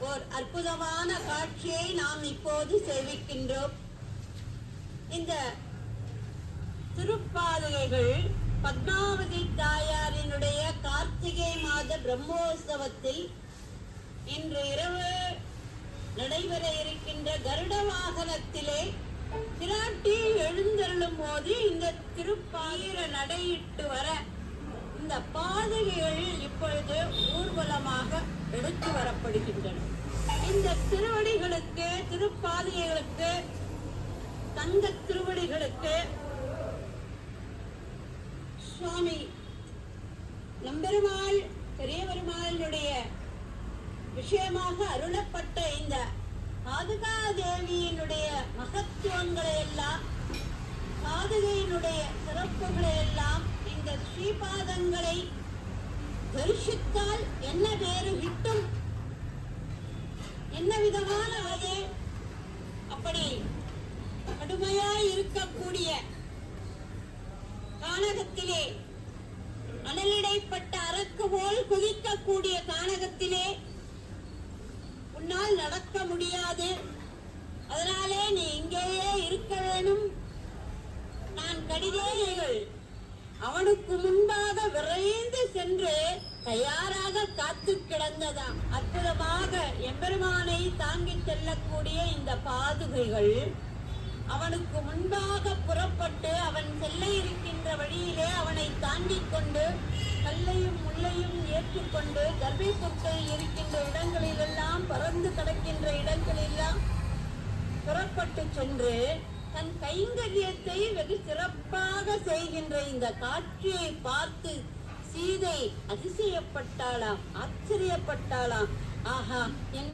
ஓர் அற்புதமான காட்சியை நாம் இப்போது சேவிக்கின்றோம். இந்த திருப்பாதகைகள் பத்மாவதி தாயாரினுடைய கார்த்திகை மாத பிரம்மோற்சவத்தில் இன்று இரவு நடைபெற இருக்கின்ற கருட வாகனத்திலே பிராட்டி எழுந்தருளும் போது இந்த திருப்பாயிர நடையிட்டு வர இந்த பாதகைகள் எடுத்து வரப்படுகின்றன. இந்த திருவடிகளுக்கு திருப்பாதகைகளுக்கு தங்க திருவடிகளுக்கு சுவாமி நம்பெருமாள் பெரிய விஷயமாக அருளப்பட்ட இந்த பாதுகா தேவியினுடைய மகத்துவங்களை எல்லாம் பாதுகையினுடைய சிறப்புகளை எல்லாம் இந்த ஸ்ரீபாதங்களை தரிசித்தால் என்ன வேறு கிட்டும் என்ன விதமான அது அப்படி கடுமையாய் இருக்கக்கூடிய கானகத்திலே அனலிடைப்பட்ட அரக்கு போல் குதிக்கக்கூடிய கானகத்திலே உன்னால் நடக்க முடியாது. அதனாலே நீ இங்கேயே இருக்க வேணும். நான் கடிதேகள் அவனுக்கு முன் விரைந்து சென்று தயாராக காத்து கிடந்ததாம். அற்புதமாக எம்பெருமானை தாங்கிச் செல்லக்கூடிய இந்த பாதுகைகள் அவனுக்கு முன்பாக புறப்பட்டு அவன் செல்ல இருக்கின்ற வழியிலே அவனை தாண்டிக் கொண்டு கல்லையும் முள்ளையும் ஏற்றுக்கொண்டு கர்ப்பை பொருட்கள் இருக்கின்ற இடங்களிலெல்லாம் பறந்து கிடக்கின்ற இடங்களெல்லாம் புறப்பட்டு சென்று தன் கைங்கரியத்தை வெகு சிறப்பாக செய்கின்ற இந்த காட்சியை பார்த்து சீதை அதிசயப்பட்டாளாம் ஆச்சரியப்பட்டாளாம். ஆஹா என்